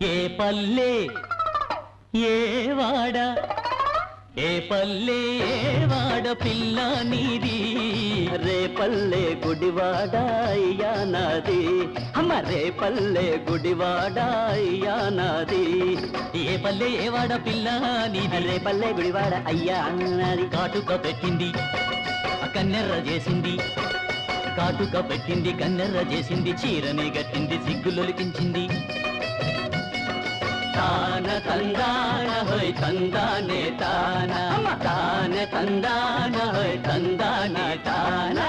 ఏ పల్లె ఏ వాడ ఏ పల్లె ఏ వాడ పిల్ల నీది? రే పల్లె గుడివాడ అయ్యా నాది. అమ్మ రే పల్లె గుడివాడ అయ్యా నాది. ఏ పల్లె ఏ వాడ పిల్ల నీది? రే పల్లె గుడివాడ అయ్యా నాది. కాటుక పెట్టింది కన్నెర్ర చేసింది. కాటుక పెట్టింది కన్నెర్ర చేసింది చీరనే గట్టింది సిగ్గులొలికించింది తాన తందాన హోయ్ తందానే తాన తాన తందాన హోయ్ తందానే తాన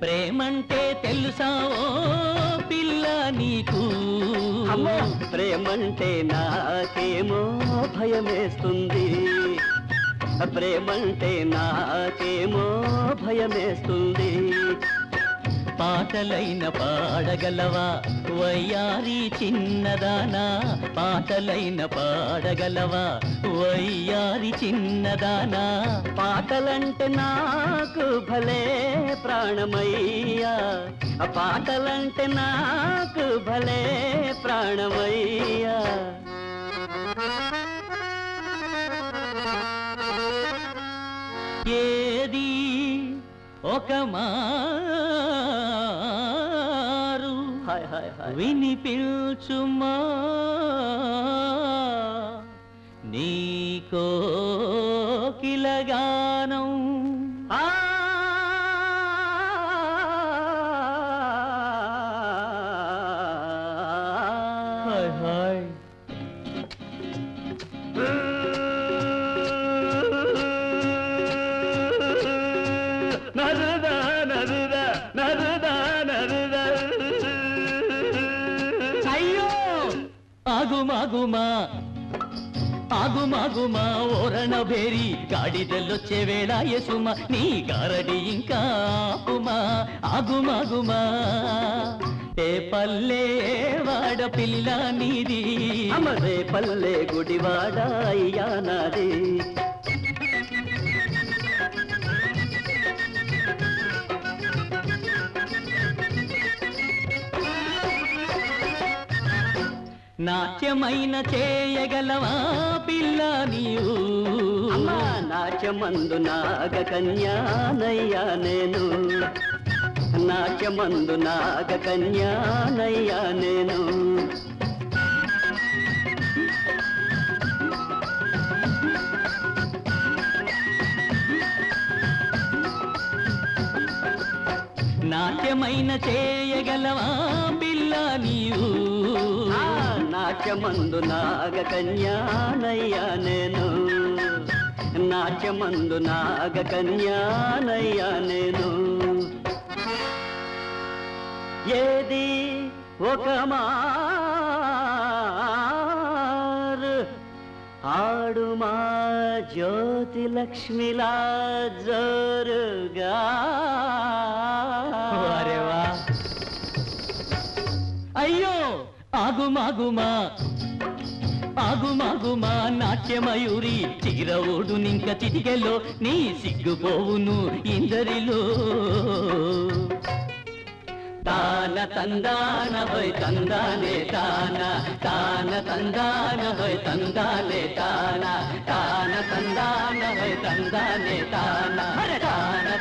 ప్రేమంటే తెలుసా ఓ పిల్ల నీకు ప్రేమంటే నాకేమో భయమేస్తుంది ప్రేమంటే నాకేమో భయమేస్తుంది. పాటలైన పాడగలవా? వయ్యారి చిన్నదానా? పాటలైన పాడగలవా? వయ్యారి చిన్నదానా? పాటలంటే నాకు భలే ప్రాణమయ్యా. పాటలంటే నాకు భలే ప్రాణమయ్యా. ఒక మారు హాయ్ హాయ్ హాయ్. వినిపించుమా? నీకో కిలగానం ఆ! Hi hi. ఆగుమాగుమా ఆగుమాగుమా ఓరణ బేరి గాడిదల్లొచ్చే వేళ యసుమ నీ గారడి ఇంకా ఆపుమా. ఆగుమాగుమా ఏ పల్లే వాడ పిల్ల నీది? అమరే పల్లె గుడివాడ అయ్యా నాది? నాట్యమైన చేయగలవా పిల్ల నీవు? నాట్యమందు నాగ కన్యానయ్యా నేను. నాట్యమందు నాగ కన్యానయ్యా నేను. నాట్యమైన చేయగలవా పిల్ల నీవు? నాట్యమందు నాగ కన్యానయ్యా నేను. నాట్యమందు నాగ కన్యానయ్యా నేను. ఏది ఒక మారు? ఆడు మా జ్యోతి లక్ష్మిలా జోరుగా. ఆగుమాగుమా ఆగుమాగుమా నాట్యమయూరి చిరవుడు నింక చిటికెలో నీ సిగ్గుపోవును ఇందరిలో. తాన తందాన హోయ్ తందానే తాన తాన తందాన హోయ్ తందానే తాన తాన తందాన హోయ్ తందానే తాన తాన